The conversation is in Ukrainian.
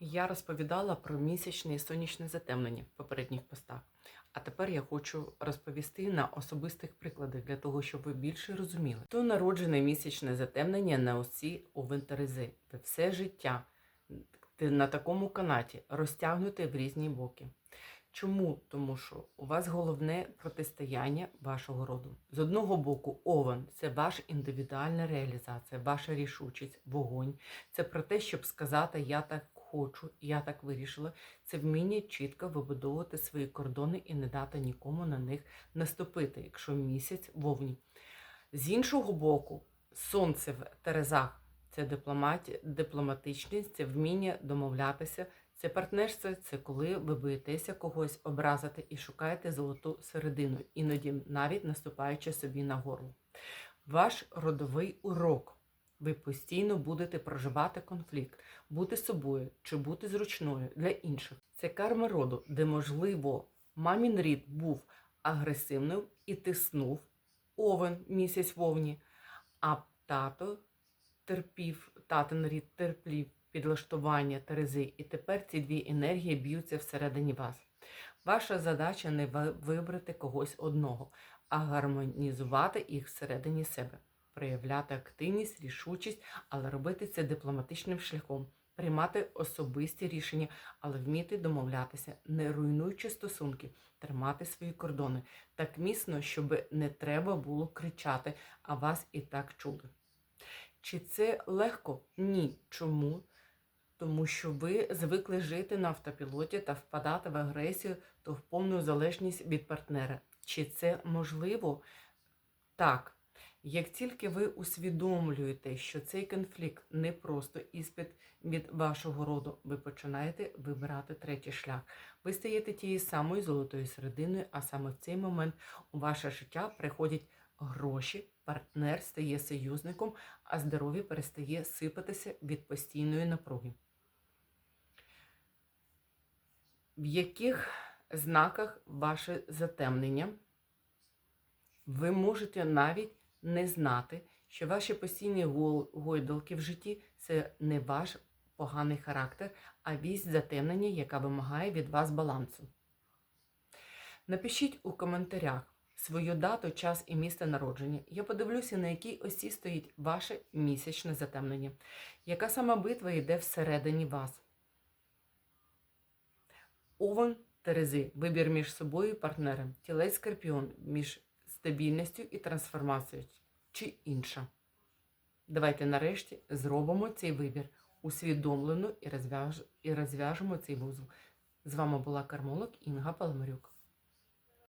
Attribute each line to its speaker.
Speaker 1: Я розповідала про місячне і сонячне затемнення в попередніх постах. А тепер я хочу розповісти на особистих прикладах для того, щоб ви більше розуміли. То народжене місячне затемнення на осі Овен Терези. Ви все життя на такому канаті розтягнуте в різні боки. Чому? Тому що у вас головне протистояння вашого роду. З одного боку, овен це ваша індивідуальна реалізація, ваша рішучість, вогонь. Це про те, щоб сказати Я так хочу, я так вирішила. Це вміння чітко вибудовувати свої кордони і не дати нікому на них наступити, якщо місяць вовні. З іншого боку, сонце в Терезах це дипломаті, дипломатичність, це вміння домовлятися. Це партнерство, це коли ви боїтеся когось образити і шукаєте золоту середину, іноді навіть наступаючи собі на горло. Ваш родовий урок. Ви постійно будете проживати конфлікт, бути собою чи бути зручною для інших. Це карма роду, де, можливо, мамін рід був агресивним і тиснув овен місяць вовні, а тато терпів, татин рід терплів підлаштування Терези, і тепер ці дві енергії б'ються всередині вас. Ваша задача не вибрати когось одного, а гармонізувати їх всередині себе, проявляти активність, рішучість, але робити це дипломатичним шляхом, приймати особисті рішення, але вміти домовлятися, не руйнуючи стосунки, тримати свої кордони так міцно, щоб не треба було кричати, а вас і так чули. Чи це легко? Ні. Чому? Тому що ви звикли жити на автопілоті та впадати в агресію та в повну залежність від партнера. Чи це можливо? Так. Як тільки ви усвідомлюєте, що цей конфлікт не просто іспит від вашого роду, ви починаєте вибирати третій шлях. Ви стаєте тією самою золотою серединою, а саме в цей момент у ваше життя приходять гроші, партнер стає союзником, а здоров'я перестає сипатися від постійної напруги. В яких знаках ваше затемнення ви можете навіть не знати, що ваші постійні гойдалки в житті це не ваш поганий характер, а вість затемнення, яка вимагає від вас балансу. Напишіть у коментарях свою дату, час і місце народження. Я подивлюся, на якій осі стоїть ваше місячне затемнення. Яка сама битва йде всередині вас? Овен Терези. Вибір між собою і партнером. Тілець Скорпіон між стабільністю і трансформацією чи інша. Давайте нарешті зробимо цей вибір усвідомлено і, розв'яжемо цей вузол. З вами була кармолог Інга Паламарюк.